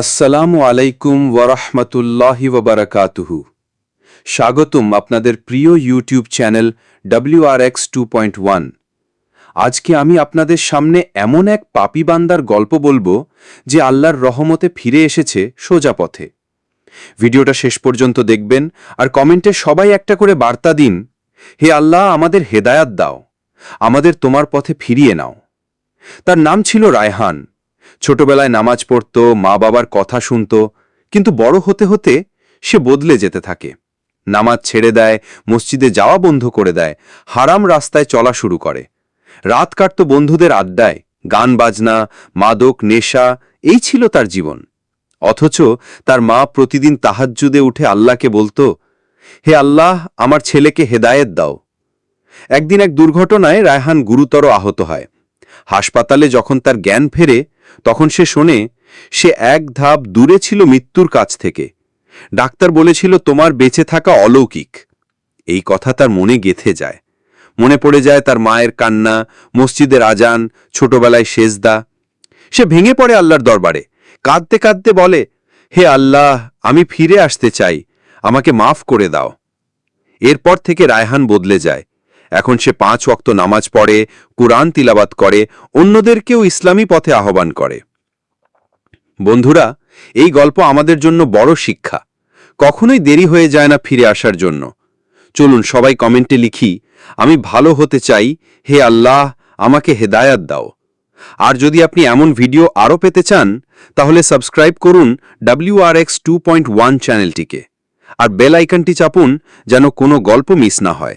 আসসালামু আলাইকুম ওয়ারাহমাতুল্লাহি ওয়াবারাকাতুহু। স্বাগতম আপনাদের প্রিয় YouTube channel WRX two point one. আজকে আমি আপনাদের সামনে এমন এক পাপি বান্দার গল্প বলব যে আল্লাহর রহমতে ফিরে এসেছে সোজা পথে। ভিডিওটা শেষ পর্যন্ত দেখবেন আর কমেন্টে সবাই একটা করে বার্তা দিন, হে আল্লাহ, আমাদের হেদায়াত দাও, আমাদের তোমার পথে ফিরিয়ে নাও। তার নাম ছিল রায়হান। ছোটবেলায় নামাজ পড়ত, মা বাবার কথা শুনত, কিন্তু বড় হতে হতে সে বদলে যেতে থাকে। নামাজ ছেড়ে দেয়, মসজিদে যাওয়া বন্ধ করে দেয়, হারাম রাস্তায় চলা শুরু করে। রাত কাটত বন্ধুদের আড্ডায়, গান বাজনা, মাদক, নেশা, এই ছিল তার জীবন। অথচ তার মা প্রতিদিন তাহাজ্জুদে উঠে আল্লাহকে বলতো, হে আল্লাহ, আমার ছেলেকে হেদায়েত দাও। একদিন এক দুর্ঘটনায় রায়হান গুরুতর আহত হয়। হাসপাতালে যখন তার জ্ঞান ফেরে তখন সে শোনে, সে এক ধাপ দূরে ছিল মৃত্যুর কাছ থেকে। ডাক্তার বলেছিল, তোমার বেঁচে থাকা অলৌকিক। এই কথা তার মনে গেথে যায়। মনে পড়ে যায় তার মায়ের কান্না, মসজিদের আজান, ছোটবেলায় সেজদা। সে ভেঙে পড়ে আল্লাহর দরবারে। কাঁদতে কাঁদতে বলে, হে আল্লাহ, আমি ফিরে আসতে চাই। আমাকে মাফ করে দাও। এরপর থেকে রায়হান বদলে যায়। এখন সে পাঁচ ওয়াক্ত নামাজ পড়ে, কুরআন তিলাবাত করে, অন্যদেরকেও ইসলামী পথে আহ্বান করে। বন্ধুরা, এই গল্প আমাদের জন্য বড় শিক্ষা। কখনোই দেরি হয়ে যায় না ফিরে আসার জন্য। চলুন সবাই কমেন্টে লিখি, আমি ভালো হতে চাই, হে আল্লাহ, আমাকে হেদায়াত দাও। আর যদি আপনি এমন ভিডিও আরও পেতে চান, তাহলে সাবস্ক্রাইব করুন ডাব্লিউআরএক্স টু পয়েন্ট ওয়ান চ্যানেলটিকে আর বেল আইকনটি চাপুন, যেন কোনো গল্প মিস না হয়।